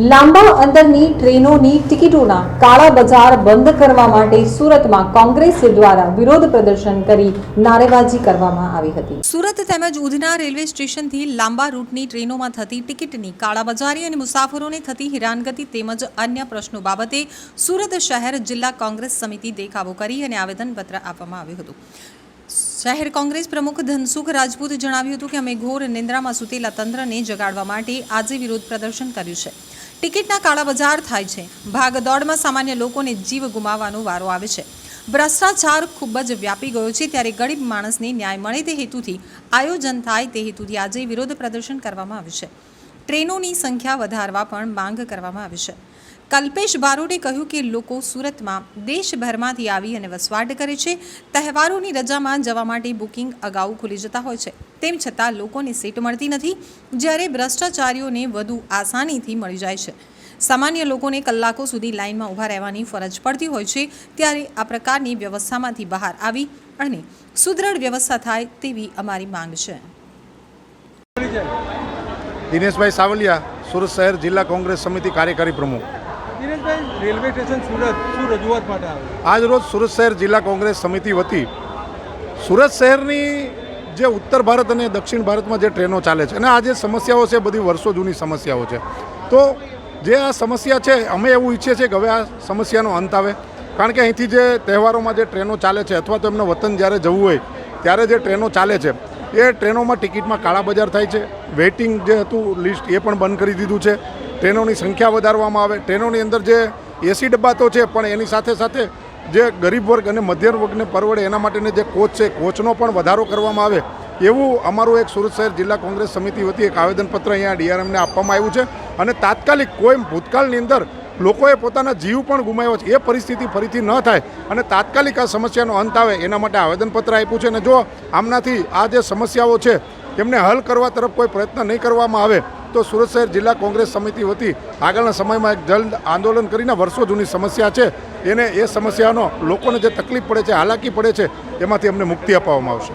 લાંબા અંતરની ટ્રેનોની ટિકિટોના કાળા બજાર બંધ કરવા માટે સુરતમાં કોંગ્રેસ દ્વારા વિરોધ પ્રદર્શન કરી નારેબાજી કરવામાં આવી હતી. સુરત તેમજ ઉધના રેલવે સ્ટેશનથી લાંબા રૂટની ટ્રેનોમાં થતી ટિકિટની કાળાબજારી અને મુસાફરોને થતી હેરાનગતિ તેમજ અન્ય પ્રશ્નો બાબતે સુરત શહેર જિલ્લા કોંગ્રેસ સમિતિ દેખાવો કરી અને આવેદનપત્ર આપવામાં આવ્યું હતું. શહેર કોંગ્રેસ પ્રમુખ ધનસુખ રાજપૂત જણાવ્યું હતું કે અમે ઘોર નિંદ્રામાં સૂતેલા તંત્રને જગાડવા માટે આજે વિરોધ પ્રદર્શન કર્યું છે. ટિકિટના કાળા બજાર થાય છે. ભાગદોડમાં સામાન્ય લોકોને જીવ ગુમાવવાનો વારો આવે છે. ભ્રષ્ટાચાર ખૂબ જ વ્યાપી ગયો છે ત્યારે ગરીબ માણસને ન્યાય મળે તે હેતુથી આયોજન થાય તે હેતુથી આજે વિરોધ પ્રદર્શન કરવામાં આવ્યું છે. ટ્રેનોની સંખ્યા વધારવા પણ માંગ કરવામાં આવી છે. કલ્પેશ બારોડે કહ્યું કે લોકો સુરતમાં દેશભરમાંથી આવી અને વસવાટ કરે છે. તહેવારોની રજામાં જવા માટે બુકિંગ અગાઉ ખુલી જતા હોય છે. તેમ છતાં લોકોને સીટ મળતી નથી. જ્યારે ભ્રષ્ટાચારીઓને વધુ આસાનીથી મળી જાય છે. સામાન્ય લોકોને કલાકો સુધી લાઇનમાં ઊભા રહેવાની ફરજ પડતી હોય છે. ત્યારે આ પ્રકારની વ્યવસ્થામાંથી બહાર આવી અને સુદૃઢ વ્યવસ્થા થાય તેવી અમારી માંગ છે. દિનેશભાઈ સાવલિયા સુરત શહેર જિલ્લા કોંગ્રેસ સમિતિ કાર્યકારી પ્રમુખ. દિનેશભાઈ રેલવે સ્ટેશન સુરત શું રજૂઆત માટે આવે? આજ રોજ સુરત શહેર જિલ્લા કોંગ્રેસ સમિતિ વતી સુરત શહેરની જે ઉત્તર ભારત અને દક્ષિણ ભારતમાં જે ટ્રેનો ચાલે છે અને આ જે સમસ્યાઓ છે બધી વર્ષો જૂની સમસ્યાઓ છે. તો જે આ સમસ્યા છે અમે એવું ઈચ્છીએ છીએ કે હવે આ સમસ્યાનો અંત આવે. કારણ કે અહીંથી જે તહેવારોમાં જે ટ્રેનો ચાલે છે અથવા તો એમને વતન જ્યારે જવું હોય ત્યારે જે ટ્રેનો ચાલે છે એ ટ્રેનોમાં ટિકિટમાં કાળા બજાર થાય છે. વેઇટિંગ જે હતું, લિસ્ટ એ પણ બંધ કરી દીધું છે. ટ્રેનોની સંખ્યા વધારવામાં આવે. ટ્રેનોની અંદર જે એસી ડબ્બા તો છે, પણ એની સાથે સાથે જે ગરીબ વર્ગ અને મધ્યમ વર્ગને પરવડે એના માટેની જે કોચ છે, કોચનો પણ વધારો કરવામાં આવે. એવું અમારું એક સુરત શહેર જિલ્લા કોંગ્રેસ સમિતિ વતી એક આવેદનપત્ર અહીંયા ડીઆરએમને આપવામાં આવ્યું છે. અને તાત્કાલિક કોઈ ભૂતકાળની અંદર લોકોએ પોતાના જીવ પણ ગુમાવ્યો છે. એ પરિસ્થિતિ ફરીથી ન થાય અને તાત્કાલિક આ સમસ્યાનો અંત આવે એના માટે આવેદનપત્ર આપ્યું છે. અને જો આમનાથી આ જે સમસ્યાઓ છે એમને હલ કરવા તરફ કોઈ પ્રયત્ન નહીં કરવામાં આવે, તો સુરત શહેર જિલ્લા કોંગ્રેસ સમિતિ વતી આગળના સમયમાં એક જલ્દ આંદોલન કરીને વર્ષો જૂની સમસ્યા છે. એને એ સમસ્યાનો લોકોને જે તકલીફ પડે છે, હાલાકી પડે છે, એમાંથી અમને મુક્તિ અપાવવામાં આવશે.